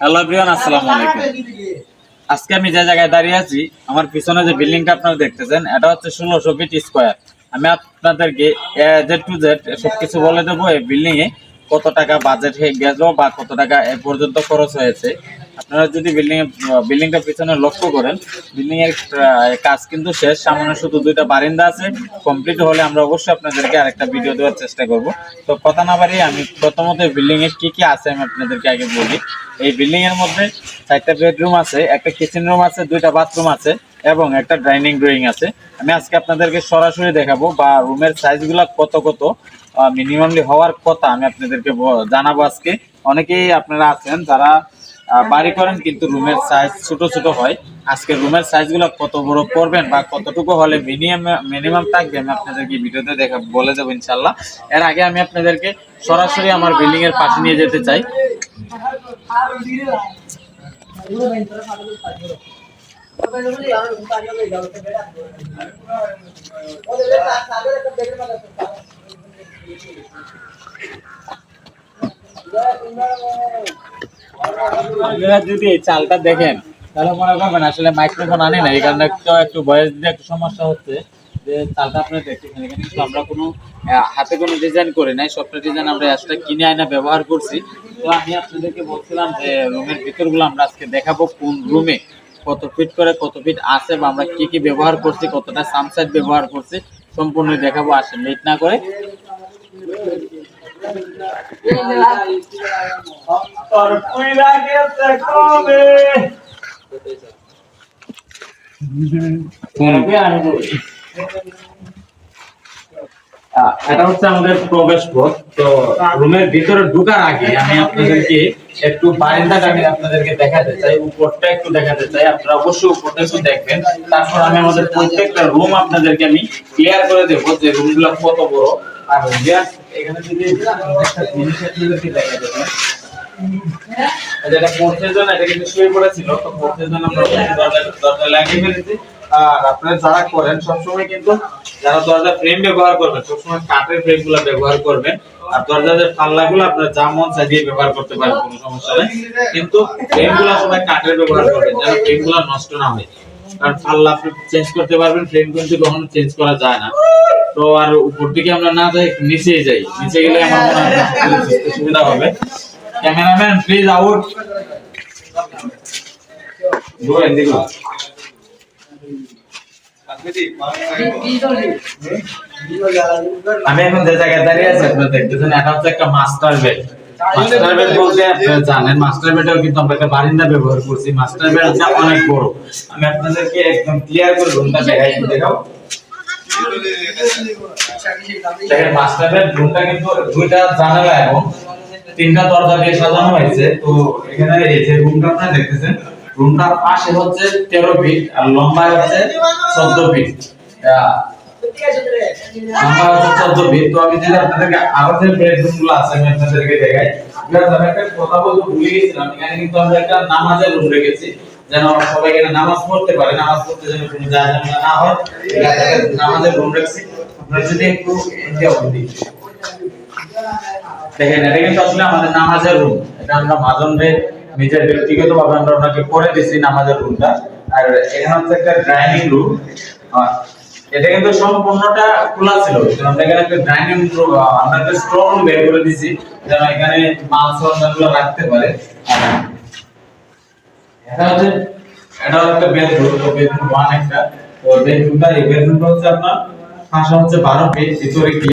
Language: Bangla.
হ্যালো এভরিওয়ান আসসালামু আলাইকুম। আজকে আমি যে জায়গায় দাঁড়িয়ে আছি, আমার পিছনে যে বিল্ডিংটা আপনারা দেখতেছেন, এটা হচ্ছে ষোলোশো ফিট স্কোয়ার। আমি আপনাদেরকে জেড টু জেড সবকিছু বলে দেবো, এই বিল্ডিং এ কত টাকা বাজেট হয়ে গেছে বা কত টাকা এ পর্যন্ত খরচ হয়েছে। আপনারা যদি বিল্ডিং বিল্ডিংটা পিছনে লক্ষ্য করেন বিল্ডিং এর কাজ কিন্তু শেষ। সামনে শুধু দুইটা বারিন্দা আছে। কমপ্লিট হলে আমরা অবশ্যই আপনাদেরকে আরেকটা ভিডিও দেওয়ার চেষ্টা করব। তো কথা না বাড়িয়ে আমি প্রথমত বিল্ডিং এর কি কি আছে আমি আপনাদেরকে আগে বলি। এই বিল্ডিং এর মধ্যে চারটা বেডরুম আছে, একটা কিচেন রুম আছে, দুইটা বাথরুম আছে এবং একটা ডাইনিং ড্রয়িং আছে। আমি আজকে আপনাদেরকে সরাসরি দেখাবো বা রুমের সাইজগুলো কত কত মিনিমামলি হওয়ার কথা আমি আপনাদেরকে জানাব আজকে। অনেকেই আপনারা আছেন যারা বাড়ি করেন, কিন্তু রুমের সাইজ ছোট ছোট হয়। আজকে রুমের সাইজগুলো কত বড় করবেন বা কতটুকু হলে মিনিমাম মিনিমাম থাকবে, আমি আপনাদেরকে ভিডিওতে দেখা, বলে দেবো ইনশাল্লাহ এর আগে আমি আপনাদেরকে সরাসরি আমার বিল্ডিং এর পাশে নিয়ে যেতে চাই। আপনারা যদি এই চালটা দেখেন, তাহলে মনে করবেন আসলে মাইক্রোফোন আনি না এই কারণে একটু বয়স দিয়ে একটু সমস্যা হচ্ছে যে চালটা আপনি দেখতেছেন, এখানে কিন্তু আমরা কোনো হাতে কোনো ডিজাইন করি নাই সবটা ডিজাইন আমরা এক্সট্রা কিনে আয়না ব্যবহার করছি। তো আমি আপনাদেরকে বলছিলাম যে রুমের ভিতরগুলো আমরা আজকে দেখাবো, কোন রুমে কত ফিট করে, কত ফিট আছে বা আমরা কি কি ব্যবহার করছি, কতটা সানসাইড ব্যবহার করছি, সম্পূর্ণ দেখাবো আসেন লেট না করে। আহ, এটা হচ্ছে আমাদের প্রবেশ পথ তো রুমের ভিতরে ঢোকার আগে আমি আপনাদেরকে একটু বারান্দাটা আমি আপনাদেরকে দেখাতে চাই উপরটা একটু দেখাতে চাই। আপনারা অবশ্যই উপরটা একটু দেখবেন। তারপর আমি আমাদের প্রত্যেকটা রুম আপনাদেরকে আমি ক্লিয়ার করে দেবো যে রুমগুলো কত বড়। আর এখানে যদি একটা জিনিস আপনাদেরকে দেখাতে চাই যেটা পড়তে এটা কিন্তু শুয়ে পড়েছিল, তো পড়তে দরজা লাগিয়ে ফেলেছি। আর আপনারা যারা করেন, সবসময় কিন্তু যারা দরজা ফ্রেম ব্যবহার করবেন, সবসময় কাঠের ফ্রেমগুলো ব্যবহার করবেন। আর দরজার পাল্লা গুলো যা মন ব্যবহার করতে পারেন, কোনো সমস্যা নেই। কিন্তু ফ্রেম সবাই কাঠের ব্যবহার করবেন, যেন ফ্রেমগুলো নষ্ট না হয়। কারণ পাল্লা আপনি চেঞ্জ করতে পারবেন ফ্রেম কিন্তু কখনো চেঞ্জ করা যায় না। তো আর উপর দিকে আমরা না যাই, নিচেই যাই। নিচে গেলে আমার মনে হয় সুবিধা হবে। ক্যামেরাম্যান প্লিজ আউট আমি এখন যে জায়গায় দাঁড়িয়ে আছি আপনারা দেখতেছেন এটা হচ্ছে একটা মাস্টার বেড মাস্টার বেড বলতে আপনারা জানেন মাস্টার বেডেও কিন্তু আমরা একটা বারিন্দা ব্যবহার করছি। মাস্টার বেডটা অনেক বড়। আমি আপনাদেরকে একদম ক্লিয়ার করে রুমটা দেখাই দেখাও। দেখেন মাস্টার বেড রুমটা কিন্তু দুইটা জানালা এবং তিনটা দরজা দিয়ে সাজানো হয়েছে। তো এখানে এই যে রুমটা আপনারা দেখতেছেন রুমটার পাশে হচ্ছে তেরো ফিট আর লম্বায় হচ্ছে চোদ্দ ফিট ফিট তো আমি আপনাদেরকে আরও যে আছে, আমি আপনাদেরকে দেখাই। একটা কথা বলতে ভুলে গেছিলাম, এখানে কিন্তু আমরা একটা নামাজের রুম রেখেছি, যেন সবাই এখানে নামাজ পড়তে পারে। নামাজ পড়তে যেন কোনো ঝামেলা না হয় নামাজের রুম রেখেছি। আপনারা যদি একটু দেখেন, এটা কিন্তু আসলে আমাদের নামাজের রুম এটা আমরা মাঝনরে নিজের ব্যক্তিগত ভাবে আমরা ওনাকে করে দিছি নামাজের রুমটা আর এখানে হচ্ছে একটা ডাইনিং রুম এটা কিন্তু সম্পূর্ণটা খোলা ছিল। আমরা এখানে একটা ডাইনিং রুম আমরা একটা স্টোর রুম বের করে দিছি। যেন এখানে মাল সরঞ্জামগুলো রাখতে পারে। এটা হচ্ছে এটা একটা বেডরুম তো বেডরুম ওয়ান একটা। তো বেডরুমটা এই বেডরুমটা হচ্ছে আপনার, পাশে হচ্ছে বারো ফিট ভিতরে